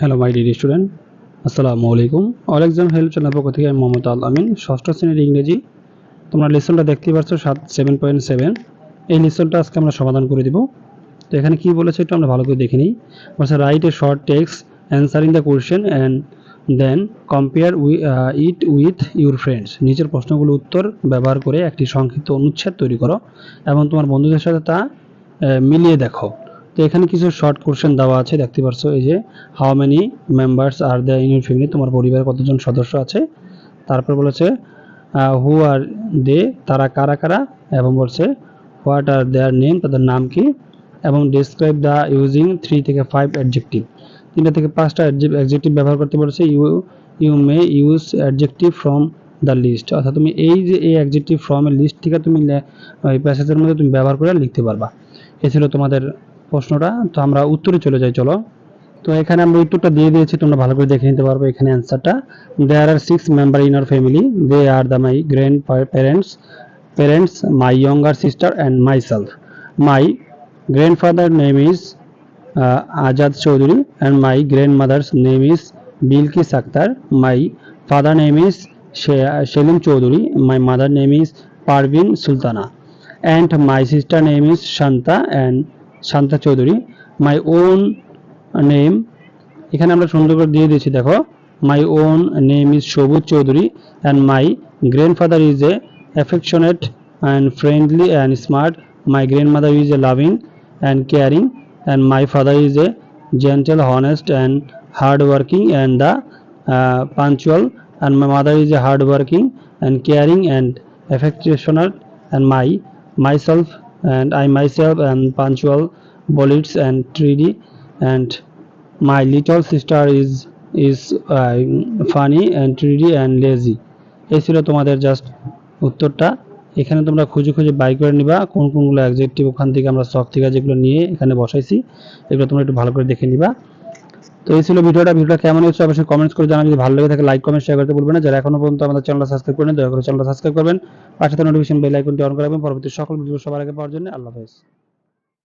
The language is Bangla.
হ্যালো মাই ডিয়ার স্টুডেন্ট আসসালামু আলাইকুম অল এক্সাম হেল্প চ্যানেল পক্ষ থেকে আমি মোহাম্মদ আল আমিন, ষষ্ঠ শ্রেণির ইংরেজি। তোমরা লেসনটা দেখতেই পাচ্ছ সাত সেভেন পয়েন্ট সেভেন এই লেসনটা আজকে আমরা সমাধান করে দিব। তো এখানে কি বলেছে একটু আমরা ভালো করে দেখে নিই। বলছে right a short text answering the question and then compare it with your friends নিচের প্রশ্নগুলো উত্তর ব্যবহার করে একটি সংক্ষিপ্ত অনুচ্ছেদ তৈরি করো এবং তোমার বন্ধুদের সাথে তা মিলিয়ে দেখো। তো এখানে কিছু শর্ট কোশ্চেন দেওয়া আছে, দেখতে পাচ্ছ এই যে how many members are the in your family তোমার পরিবারে কতজন সদস্য আছে? তারপর বলেছে হু আর দে তারা কারা কারা? এবং বলছে হোয়াট আর দেয়ার নেম তাদের নাম কি? এবং ডিসক্রাইব দ্য ইউজিং থ্রি থেকে ফাইভ অ্যাডজেক্টিভ তিনটা থেকে পাঁচটা অ্যাডজেক্টিভ ব্যবহার করতে বলেছে you you may use adjective from the list অর্থাৎ তুমি এই যে এই অ্যাডজেক্টিভ ফ্রমের লিস্ট থেকে তুমি প্যাসেজের মধ্যে তুমি ব্যবহার করে লিখতে পারবা। এ ছিল তোমাদের প্রশ্নটা, তো আমরা উত্তরে চলে যাই, চলো। তো এখানে আমরা উত্তরটা দিয়ে দিয়েছি, তোমরা ভালো করে দেখে নিতে পারব এখানে অ্যান্সারটা there are six member in are family they are the my grandparents parents my younger sister and myself my grandfather name is Azad Chowdhury and my grandmother's name is Bilkis Akhtar my father name is Selim Chowdhury my mother name is Parvin Sultana and my sister name is Shanta and Shanta Chaudhary. My own name এখানে আমরা সুন্দর করে দিয়ে দিয়েছি দেখো মাই own name is Sabuj Chowdhury and my grandfather is a affectionate and friendly and smart my grandmother is a loving and caring and my father is a gentle honest and hard working and the uh, punctual and my mother is a hard working and caring and affectionate and my myself and i myself am punctual bullets and treaty and my little sister is is uh, funny and treaty and lazy. এই ছিল তোমাদের জাস্ট উত্তরটা। এখানে তোমরা খুঁজে খুঁজে বাই করে নিবা কোন কোনগুলো অ্যাডজেক্টিভ ওখান থেকে আমরা সব থেকে যেগুলো নিয়ে এখানে বসাইছি এগুলো তোমরা একটু ভালো করে দেখে নিবা। তো এই ছিল ভিডিওটা। ভিডিওটা কেমন হচ্ছে অবশ্যই কমেন্টস করে জানাবেন। যদি ভালো লাগে থাকে লাইক কমেন্ট শেয়ার করতে ভুলবেন না। যারা এখনও পর্যন্ত আমাদের চ্যানেলটা সাবস্ক্রাইব করেন দয়া করে চ্যানেলটা সাবস্ক্রাইব করবেন। পাশে নোটিফিকেশন বেল আইকনটি অন করে রাখবেন। পরবর্তী সকল ভিডিও সবার আগে পাওয়ার জন্য আল্লাহ হাফেজ।